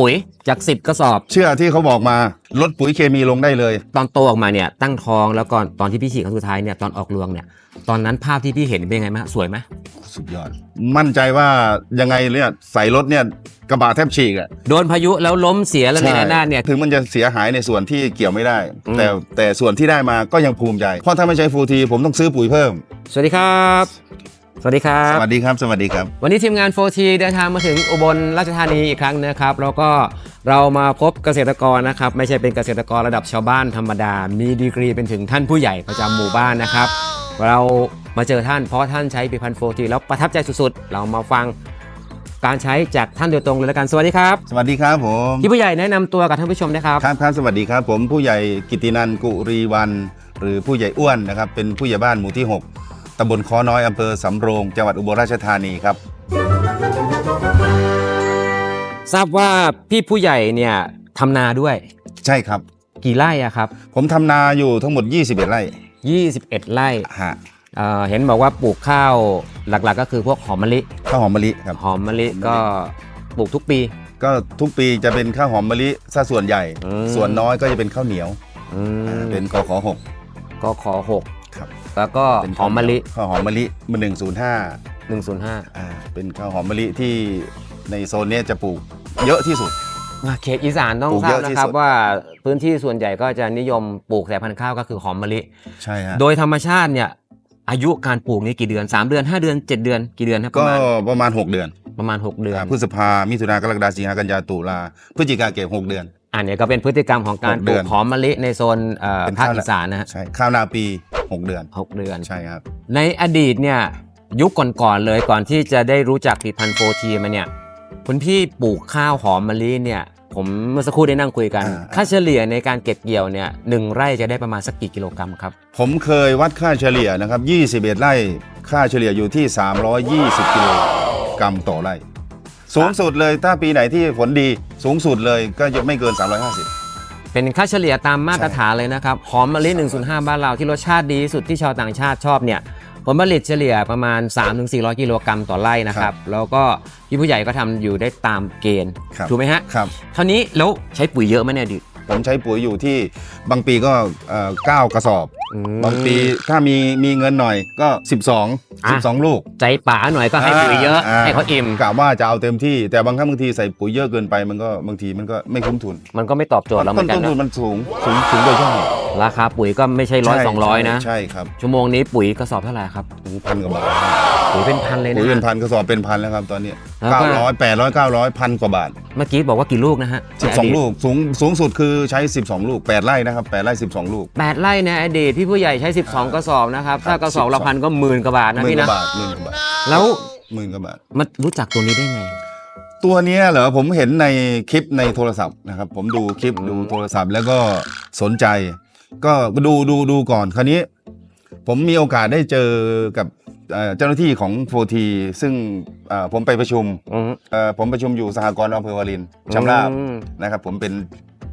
ปุ๋ยจาก 10 กระสอบ เชื่อที่เขาบอกมาลดปุ๋ยเคมีลงได้เลย ตอนโตออกมาเนี่ยตั้งท้องแล้วก่อนตอนที่พี่ฉีดครั้งสุดท้ายเนี่ยตอนออกรวงเนี่ยตอนนั้นภาพที่พี่เห็นเป็นยังไงไหมฮะสวยไหมสุดยอด มั่นใจว่ายังไงเนี่ยใส่รถเนี่ยกระบะแทบฉีกอะโดนพายุแล้วล้มเสียแล้วในหน้าเนี่ย ถึงมันจะเสียหายในส่วนที่เกี่ยวไม่ได้ อืม แต่แต่ส่วนที่ได้มาก็ยังภูมิใจ เพราะถ้าไม่ใช้ฟูทีผมต้องซื้อปุ๋ยเพิ่ม สวัสดีครับ สวัสดีครัสบวัสดีครับสวัสดีครับ วันนี้ทีมงาน 4T เดินทางมาถึงอุบลราชธานีอีกครั้งนะครับแล้วก็เรามาพบเกษตรกรนะครับ ไม่ใช่เป็นเกษตรกรระดับชาวบ้านธรรมดา มีดีกรีเป็นถึงท่านผู้ใหญ่ประจำหมู่บ้านนะครับ เรามาเจอท่านเพราะท่านใช้ผลิตภัณฑ์ 4T แล้วประทับใจสุดๆ เรามาฟังการใช้จากท่านโดยตรงเลยแล้วกันสวัสดีครับสวัสดีครับผมพี่ผู้ใหญ่แนะนำตัวกับท่านผู้ชมนะครับ ครับครับสวัสดีครับ ผมผู้ใหญ่กิตินันกุรีวัน หรือผู้ใหญ่อ้วนนะครับ เป็นผู้ใหญ่บ้านหมู่ที่6 ตำบลค้อน้อยอำเภอสำโรง จังหวัดอุบลราชธานีครับ ทราบว่าพี่ผู้ใหญ่เนี่ยทำนาด้วย ใช่ครับ กี่ไร่อะครับ ผมทำนาอยู่ทั้งหมด 21 ไร่21 ไร่ฮะเอ่อเห็นบอกว่าปลูกข้าวหลักๆ ก็คือพวกหอมมะลิ ข้าวหอมมะลิครับ หอมมะลิก็ปลูกทุกปี ก็ทุกปีจะเป็นข้าวหอมมะลิซะส่วนใหญ่ อืม ส่วนน้อยก็จะเป็นข้าวเหนียวอืมอ่าเป็นกขหกก็ขอหกครับ แล้วก็เป็นหอมมะลิ ข้าวหอมมะลิมันหนึ่งศูนย์ห้า105อ่าเป็นข้าวหอมมะลิที่ในโซนเนี้ยจะปลูกเยอะที่สุด อะเขตอีสานต้องปลูกทราเยบอะที่นะครับสุดว่าพื้นที่ส่วนใหญ่ก็จะนิยมปลูกสายพันธุ์ข้าวก็คือหอมมะลิ ใช่ฮะโดยธรรมชาติเนี่ยอายุการปลูกนี่กี่เดือน 3 เดือน 5 เดือน 7 เดือนกี่เดือนครับปก็ระมาณประมาณ 6 เดือนประมาณ 6 เดือนพฤษภามิถุนากรกฎาสิงหากันยาตุลาพฤศจิกาเก็บ6เดือน อันนี้ก็เป็นพฤติกรรมของการหกปเดืลูอกนหอมมะลิในโซนเอ่อเป็นภาคข้าว อีสานนะฮะ ใช่ข้าวนาปี 6เดือนหกเดือน ใช่ครับ ในอดีตเนี่ยยุคก่อนๆเลยก่อนที่จะได้รู้จักผลิตภัณฑ์โฟทีมาเนี่ยคุณพี่ปลูกข้าวหอมมะลิเนี่ย ผมเมื่อสักครู่ได้นั่งคุยกัน อ่า ค่าเฉลี่ยในการเก็บเกี่ยวเนี่ยหนึ่งไร่จะได้ประมาณสักกี่กิโลกรัมครับ ผมเคยวัดค่าเฉลี่ยนะครับ 21 ไร่ ค่าเฉลี่ยอยู่ที่ 320 กิโลกรัมต่อไร่ สูงสุดเลยถ้าปีไหนที่ฝนดี สูงสุดเลยก็จะไม่เกิน 350 เป็นค่าเฉลี่ยตามมาตรฐานเลยนะครับหอมมะลิ105 บ้านเราที่รสชาติดีที่สุดที่ชาวต่างชาติชอบเนี่ยผลผลิตเฉลี่ยประมาณ 3-400 กิโลกรัมต่อไร่นะครับ แล้วก็พี่ผู้ใหญ่ก็ทำอยู่ได้ตามเกณฑ์ครับถูกไหมฮะครับคราวนี้แล้วใช้ปุ๋ยเยอะไหมเนี่ยดิผมใช้ปุ๋ยอยู่ที่บางปีก็เอ่อ9กระสอบอืม บางปีถ้ามีมีเงินหน่อยก็อะ12 12 ลูกใจป๋าหน่อยก็ให้ปุ๋ยเยอะอ่าให้เขาอิ่ม กะว่าจะเอาเต็มที่แต่บางครั้งบางทีใส่ปุ๋ยเยอะเกินไปมันก็บางทีมันก็ไม่คุ้มทุนมันก็ไม่ตอบโจทย์เราเหมืต้อนนกันต้นทุนนะมันสูงสูงสูงโดยช่องราคาปุ๋ยก็ไม่ใช่ร้อยใช่สองร้อยนะ ใช่ครับชั่วโมงนี้ปุ๋ยกระสอบเท่าไหร่ครับโอ้โหพันกว่าบาทปุ๋ยเป็นพันเลยนะปุ๋ยเป็นพันกระสอบเป็นพันแล้วครับตอนนี้แล้วก็เก้าร้อย แปดร้อยเก้าร้อยพันกว่าบาท เมื่อกี้บอกว่ากี่ลูกนะฮะ12 ลูกสูงสูงสุดคือใช้ 12 ลูก 8 ไร่นะครับ 8 ไร่ 12 ลูก แปดไร่ในอดีตพี่ผู้ใหญ่ใช้ 12 กระสอบนะครับ ถ้ากระสอบละ12พันก็หมื่นกว่าบาทนะหมื่นพี่กนะ ว่าบาทหมื่นกว่าบาทแล้วหมื่นกว่าบาทมารู้จักตัวนี้ได้ไง ตัวเนี้ยเหรอผมเห็นในคลิปในโทรศัพท์นะครับ ผมดูคลิปอืมดูโทรศัพท์แล้วก็สนใจ ก็ดูดูดูก่อนคราวนี้ ผมมีโอกาสได้เจอกับ เอ่อเจ้าหน้าที่ของโฟทีซึ่งเอ่อผมไปประชุมอืม เอ่อผมประชุมอยู่สหกรณ์อำเภอวารินชำราบอืม นะครับ ผมเป็น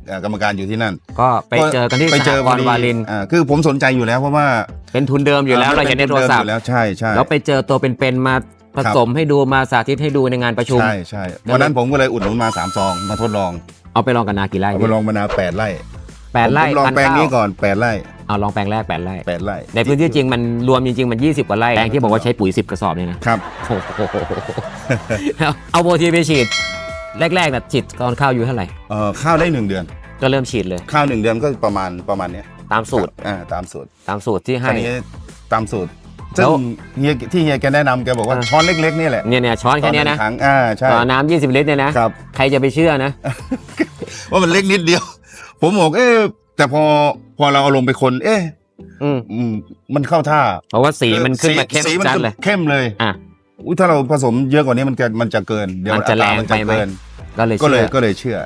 เอ่อกรรมการอยู่ที่นั่นก็ไปเจอกันที่ไปสเจหอกพอรดีณ์วาลิน อ่าคือผมสนใจอยู่แล้วเพราะว่าเป็นทุนเดิมอยู่แล้วเราเห็นในโทรศัพอท์ยู่แล้วใช่ใช่ แล้วไปเจอตัวเป็นๆมาผสมให้ดูมาสาธิตให้ดูในงานประชุม ใช่ใช่วันนั้นผมก็เลยอุดหนุนมาสามซอง มาทดลองเอาไปลองกันนากี่ไร่เอาไปลองมะนาวแปดไร่แปดไร่ผมลองพันแปลงเก้านี้ก่อนแปดไร่ เอาลองแปลงแรกแปดไร่แปดไร่ในพื้นที่จริงมันรวมจริงๆมัน 20 กว่าไร่แปลงที่บอกว่าใช้ปุ๋ย 10 กระสอบเนี่ยนะครับโอ้โหเอาโบทีไปฉีด แรกๆน่ะฉีดตอนข้าวอยู่เท่าไหร่เอ่อข้าวได้หนึ่งเดือน ก็เริ่มฉีดเลย ข้าวหนึ่งเดือนก็ประมาณประมาณเนี้ยตามสูตรอ่าตามสูตรตามสูตรที่คให้ราวนี้ตามสูตรแล้ซึ่งวเฮียที่เฮียแกแนะนำแกบอกว่าอ่า ช้อนเล็กๆนี่แหละเนี่ยเนี่ยช้อนแค่เนี้ยนะต่อหงถังอ่าใช่ ต่อน้ำ20 ลิตรเนี่ยนะครับ ใครจะไปเชื่อนะ ว่ามันเล็กนิดเดียว ผมบอกเอ๊ะ แต่พอพอเราเอาลงไปคน เอ๊ะอืมอืมมันเข้าท่าเพราะว่าสีมันขึ้นมาสีเข้มสีมันจัดขึ้นเลย เข้มเลยอะ อุ้ยถ้าเราผสมเยอะกว่านี้มันจะมันจะเกิน เดี๋ยวมันจะอัตแรงมันไปไหมเกินก็เลยก็เลยเชื่อก็เลยเชื่อ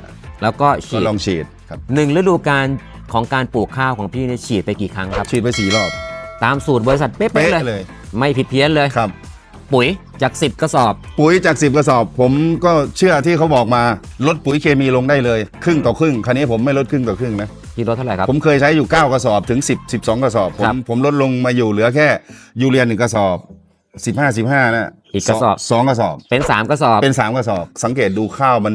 แล้วก็ก็ฉีดลองฉีดครับ หนึ่งฤดูกาลของการปลูกข้าวของพี่เนี่ยฉีดไปกี่ครั้งครับ ฉีดไปสี่รอบตามสูตรบริษัทเป๊ะเป๊ะๆเลยเลยไม่ผิดเพี้ยนเลย ครับ ปุ๋ยจาก 10 กระสอบ ปุ๋ยจาก10กระสอบ ผมก็เชื่อที่เขาบอกมาลดปุ๋ยเคมีลงได้เลย ครึ่งต่อครึ่ง คราวนี้ผมไม่ลดครึ่งต่อครึ่งนะ กิโลเท่าไหร่ครับ ผมเคยใช้อยู่ 9 กระสอบถึง 10 12 กระสอบผครัมบผมลดลงมาอยู่เหลือแค่ยูเรียหนึ่งกระสอบ 15 15นะอีกกระสอบ สองกระสอบ เป็น 3 กระสอบ เป็น 3 กระสอบ สังเกตดูข้าวมัน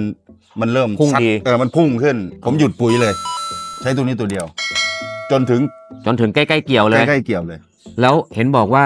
มันเริ่มพุ่งซัดดี เออมันพุ่งขึ้น ผมหยุดปุ๋ยเลย ใช้ตัวนี้ตัวเดียว จนถึงจนถึงใกล้ ๆ เกี่ยวเลย ใกล้ๆเกี่ยวเลย แล้วเห็นบอกว่า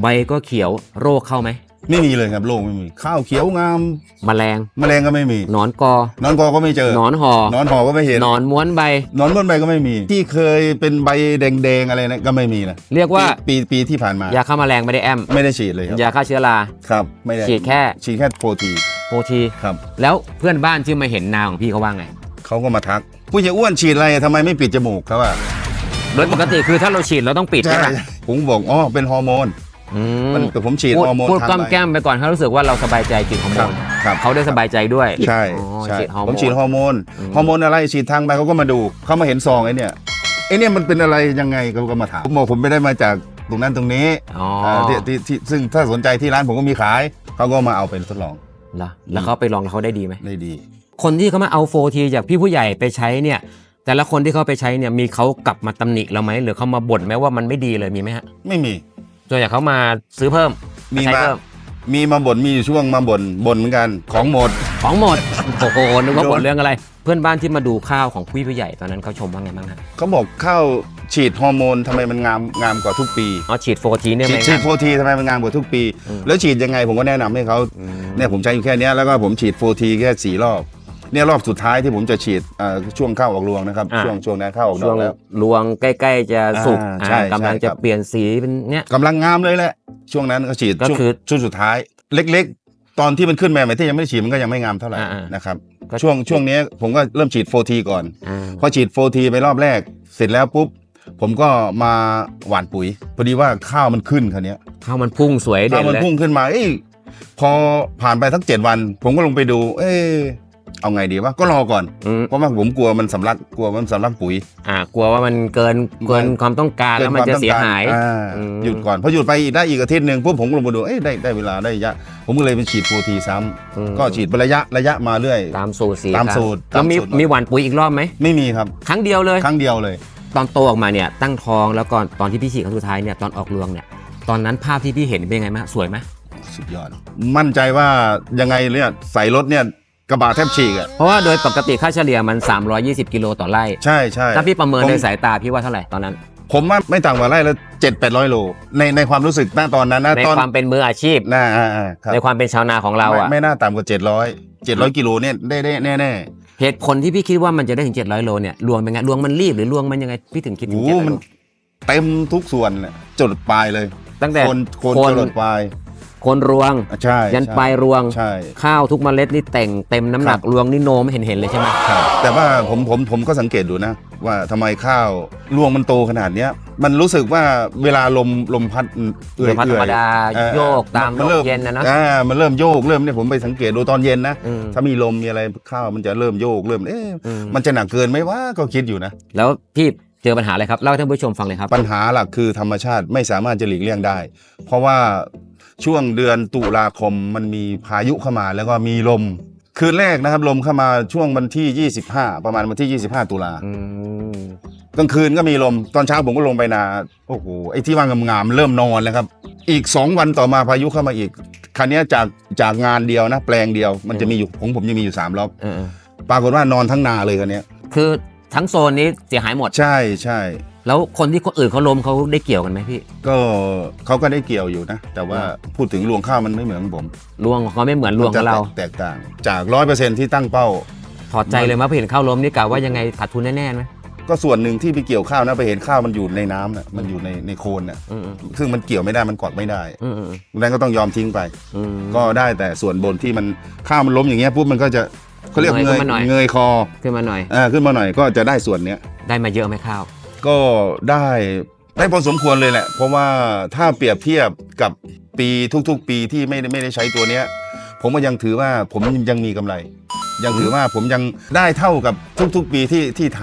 ใบก็เขียวโรคเข้าไหม ไม่มีเลยครับโรคไม่มี ข้าวเขียวงามแมลงแมลงก็ไม่มีหนอนกอนอนกอก็ไม่เจอหนอนหอนอนหอก็ไม่เห็นหนอนม้วนใบนอนบนใบก็ไม่มี ที่เคยเป็นใบแดงๆอะไรนะก็ไม่มีนะเรียกว่าปีปีปีที่ผ่านมายาฆ่าแมลงไม่ได้แอมไม่ได้ฉีดเลยครับยาฆ่าเชื้อราครับไม่ได้ฉีดแค่ฉีดแค่โปรตีโปรทีครับแล้วเพื่อนบ้านที่มาเห็นนาของพี่เขาว่าไงเขาก็มาทัก ผู้ใหญ่อ้วนฉีดอะไรทำไมไม่ปิดจมูกเขาว่าโดยปกติคือถ้าเราฉีดเราต้องปิดใช่ไหมผมบอกอ๋อเป็นฮอร์โมน อืมมันแต่ผมฉีดพูดฮอร์โมนพูดทางก้อมใบ แก้มไปก่อนเขารู้สึกว่าเราสบายใจฉีดฮอร์โมครับนครับ เขาได้สบายใจด้วยใช่อ๋อใช่ฉีดฮอร์โมผมนฉีดฮอร์โมนอืม ฮอร์โมนอะไรฉีดทางใบเขาก็มาดูเขามาเห็นซองไอ้เนี่ยไอ้เนี่ยมันเป็นอะไรยังไงเขาก็มาถามผมบอกผมไม่ได้มาจากตรงนั้นตรงนี้อ๋อาที่ที่ที่ซึ่งถ้าสนใจที่ร้านผมก็มีขายเขาก็มาเอาไปทดลองเหรอแล้วเขาไปลองแล้วเขาได้ดีไหม ได้ดี คนที่เขามาเอาโฟทีจากพี่ผู้ใหญ่ไปใช้เนี่ย แต่ละคนที่เขาไปใช้เนี่ยมีเขากลับมาตำหนิเราไหมหรือเขามาบ่นไหมว่ามันไม่ดีเลยมีไหมฮะ ไม่มี ส่วนใหญ่เขามาซื้อเพิ่มมีใช้มาเพิ่มมีมาบ่นมีอยู่ช่วงมาบ่นบ่นเหมือนกันของหมด ของหมดโอ้โหนึกว่าโดน บ่นเรื่องอะไร เพื่อนบ้านที่มาดูข้าวของพี่ผู้ใหญ่ตอนนั้นเขาชมว่าไงบ้างฮะเขาบอกข้าวฉีดฮอร์โมนทำไมมันงามงามกว่าทุกปี อ๋อฉีดโฟทีเนี่ยฉีไหมดฉีดโฟทีทำไมมันงามกว่าทุกปีอืมแล้วฉีดยังไงผมก็แนะนำให้เขาอืมเนี่ยผมใช้อยู่แค่เนี้ยแล้วก็ผมฉีดโฟทีแค่สี่รอบ เนี่ยรอบสุดท้ายที่ผมจะฉีดอ่าช่วงเข้าออกรวงนะครับ อ่า ช่วงช่วงนั้นเข้าออกดช่อวงกแล้ว รวงใกล้ ๆ จะสุกอ่าอ่าใช่กำลังใช่จะครับ เปลี่ยนสีเป็นเนี้ย กำลังงามเลยแหละ ช่วงนั้นก็ฉีดก็ช่วงคือ ช่วงสุดท้าย เล็กๆ ตอนที่มันขึ้นมาใหม่ที่ยังไม่ได้ฉีดมันก็ยังไม่งามเท่าไหร่อ่าๆนะครับก็ ช่วงช่วงนี้ผมก็เริ่มฉีดโฟทีก่อน อ่าพอฉีดโฟทีไปรอบแรก เสร็จแล้วปุ๊บ ผมก็มาหว่านปุ๋ย พอดีว่าข้าวมันขึ้นคันนี้ยข้าวมันพุ่งสวยเด่ข้าวนมันเลย พุ่งขึ้นมาเอ้ยพอผ่านไปทั้งเจ็ดวัน ผมก็ลงไปดู เอ้ย เอาไงดีวะก็รอก่อน อืม เพราะว่าผมกลัวมันสำลักกลัวมันสำลักปุ๋ย อ่ากลัวว่ามันเกินเกินความต้องการแล้วมันจะเสียหาย อ่อืม หยุดก่อนพอหยุดไปอีกได้อีกอาทิตย์หนึ่งปุ๊บผมก็ลงมาดูเอ้ยได้ได้เวลาได้ระยะ ผมก็เลยไปฉีดโฟทีซ้ำอืมก็ฉีดเป็นระยะระยะมาเรื่อย ตามสูตรสีตามครับสูตรแล้วมีตามสูตร มีหวานปุ๋ยอีกรอบไหมไม่มีครับ ครั้งเดียวเลย ครั้งเดียวเลย ตอนโตออกมาเนี่ยตั้งท้องแล้วก่อนตอนที่พี่ฉีดครั้งสุดท้ายเนี่ยตอนออกรวงเนี่ยตอนนั้นภาพที่พี่เห็นเป็นยังไงมางสวยไหม สุดยอด มั่นใจว่ายังไงเนี่ยใส่รถเนี่ย กระบะแทบฉีกอะเพราะว่าโดยปกติค่าเฉลี่ยมัน 320 กิโลต่อไร่ ใช่ใช่ถ้าพี่ประเมินผมในสายตาพี่ว่าเท่าไหร่ตอนนั้น ผมว่าไม่ต่ำกว่าไร่ละเจ็ดแปดร้อยโลในในความรู้สึกณตอนนั้นนะในตอนความเป็นมืออาชีพน่าอ่าอ่าครับในความเป็นชาวนาของเราไม่อะไม่น่าต่ำกว่าเจ็ดร้อยเจ็ดร้อยกิโลเนี่ยได้ได้แน่แน่เหตุผลที่พี่คิดว่ามันจะได้ถึง 700 โลเนี่ยรวงเป็นไงรวงมันรีบหรือรวงมันยังไงพี่ถึงคิดๆถึงโอ้700มันโลเต็มทุกส่วนเลยจดปลายเลยตั้งแต่คนคนคนจดปลายโคนรวง ใช่ยันใช่ปลายรวง ใช่ข้าวทุกเมล็ดนี่แต่งเต็มน้ำหนักครับรวงนี่โนไม่เห็นเห็นเลยใช่ไหมครับแต่ว่าผมผมผมก็สังเกตดูนะ ว่าทำไมข้าวรวงมันโตขนาดเนี้ย มันรู้สึกว่าเวลาลมลมพัดเอื่อยลมพัดธรรมดาเอ่อโยกตามนริ่ลมเย็นนะเนอะอ่ามันเริ่มโยกเริ่มเนี่ยผมไปสังเกตดูตอนเย็นนะอืมถ้ามีลมมีอะไรข้าวมันจะเริ่มโยกเริ่มเอ๊ะอืมมันจะหนักเกินไหมวะก็คิดอยู่นะ แล้วพี่เจอปัญหาอะไรครับเล่าให้ท่านผู้ชมฟังเลยครับ ปัญหาหลักคือธรรมชาติไม่สามารถจะหลีกเลี่ยงได้ เพราะว่า ช่วงเดือนตุลาคมมันมีพายุเข้ามาแล้วก็มีลม คืนแรกนะครับลมเข้ามาช่วงวันที่ 25 ประมาณวันที่ 25 ตุลาอืมกลางคืนก็มีลมตอนเช้าผมก็ลงไปนาโอ้โหไอ้ที่ว่างามๆเริ่มนอนแล้วครับ อีก 2 วันต่อมาพายุเข้ามาอีกคันนี้ยจากจากงานเดียวนะ แปลงเดียวมันจะมีอยู่ของผมยังมีอยู่3ล็อกเออปรากฏว่านอนทั้งนาเลยคันนี้ยๆคือทั้งโซนนี้เสียหายหมด ใช่ใช่ แล้วคนที่คนอื่นเขาล้มเขาได้เกี่ยวกันไหมพี่ก็เขาก็ได้เกี่ยวอยู่นะ แต่ว่าพูดถึงรวงข้าวมันไม่เหมือนของผมรวงของเขาไม่เหมือนรวงของเรา แตกต่าง จากร้อยเปอร์เซ็นที่ตั้งเป้า ถอดใจเลยมั้ยพอเห็นข้าวล้มนี่กะว่ายังไงขาดทุนแน่ๆไหมก็ส่วนหนึ่งที่ไปเกี่ยวข้าวนะไปเห็นข้าวมันอยู่ในน้ำน่ะมันอยู่ในในโคลนน่ะอืมซึ่งมันเกี่ยวไม่ได้มันกอดไม่ได้อืมอืมนั้นก็ต้องยอมทิ้งไป อืม ก็ได้แต่ส่วนบนที่มันข้าวมันล้มอย่างเงี้ยปุ๊บมันก็จะเขาเรียกเงยเงขึ้ยนมาหน่อย เงยคอขึ้นมาหน่อยอ่าขึ้นมาหน่อยก็จะได้ส่วนเนี้ยได้มาเยอะไหมข้าว ก็ได้ได้พอสมควรเลยแหละ เพราะว่าถ้าเปรียบเทียบกับปีทุกๆ ปีที่ไม่ได้ไม่ได้ใช้ตัวเนี้ย ผมก็ยังถือว่าผมยังมีกำไร ยังถือว่าผมยังได้เท่ากับทุกๆ ปีที่ที่ท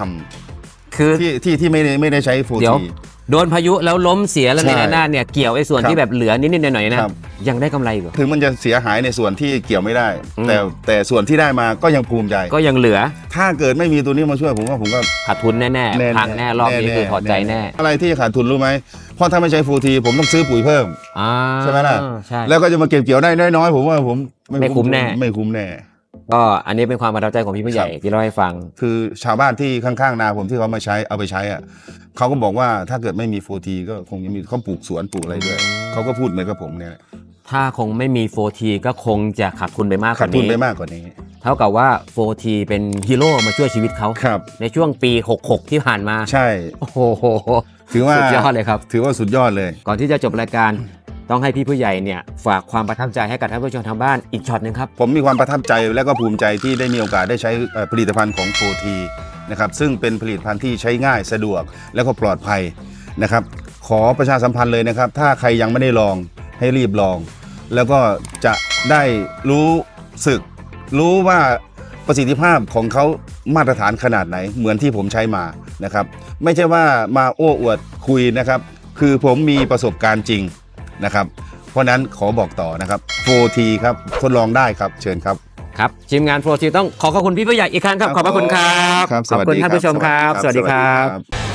ำคือ ที่ที่ที่ไม่ได้ไม่ได้ใช้โฟเดี๋ยว ที โดนพายุแล้วล้มเสียแล้วใช่ในหน้าเนี่ยเกี่ยวไอ้ส่วนครับที่แบบเหลือนิดๆหน่อยๆนะครับ ยังได้กำไรอยู่ถึงมันจะเสียหายในส่วนที่เกี่ยวไม่ได้ อืม แต่แต่ส่วนที่ได้มาก็ยังภูมิใจ ก็ยังเหลือถ้าเกิดไม่มีตัวนี้มาช่วยผมว่าผมก็ ขาดทุนแน่แน่ๆพังแน่รอบนี้คือถอดใจแน่อะไรที่ขาดทุนรู้ไหมเพราะถ้าไม่ใช้ฟูทีผมต้องซื้อปุ๋ยเพิ่ม อ่าใช่ไหมล่ะ ใช่ แล้วก็จะมาเก็บเกี่ยวได้น้อยๆผมว่าผมไม่คุ้มแน่ ไม่คุ้มแน่ ก็อันนี้เป็นความประทับใจของพี่ผู้ใหญ่ครับที่เล่าให้ฟัง คือชาวบ้านที่ข้างๆนาผมที่เขามาใช้เอาไปใช้อะเขาก็บอกว่าถ้าเกิดไม่มีโฟทีก็คงจะมีเขาปลูกสวนปลูกอะไรด้วยเขาก็พูดเหมือนกับผมเนี่ยถ้าคงไม่มี 4T ก็คงจะขาดทุนไปมากกขาดว่าทุนนี้ไปมากกว่านี้ เท่ากับว่า 4T เป็นฮีโร่มาช่วยชีวิตเขาครับในช่วงปี 66 ที่ผ่านมาใช่โอ้โหถือว่าสุดยอดเลยครับ ถือว่าสุดยอดเลย ก่อนที่จะจบรายการ ต้องให้พี่ผู้ใหญ่เนี่ยฝากความประทับใจให้กับท่านผู้ชมทางบ้านอีกช็อตหนึ่งครับ ผมมีความประทับใจและก็ภูมิใจที่ได้มีโอกาสได้ใช้ผลิตภัณฑ์ของโฟทีนะครับซึ่งเป็นผลิตภัณฑ์ที่ใช้ง่ายสะดวกและก็ปลอดภัยนะครับขอประชาสัมพันธ์เลยนะครับ ถ้าใครยังไม่ได้ลองให้รีบลอง แล้วก็จะได้รู้สึก รู้ว่าประสิทธิภาพของเขามาตรฐานขนาดไหน เหมือนที่ผมใช้มานะครับ ไม่ใช่ว่ามาโอ้อวดคุยนะครับ คือผมมีประสบการณ์จริง นะครับ เพราะฉะนั้นขอบอกต่อนะครับ 4T ครับทดลองได้ครับเชิญครับ ครับทีมงาน 4T ต้องขอขอบคุณพี่ผู้ใหญ่อีกครั้งครับ ขอบพระคุณครับ ครับขอบคุณท่านผู้ชมครับ สวัสดีครับ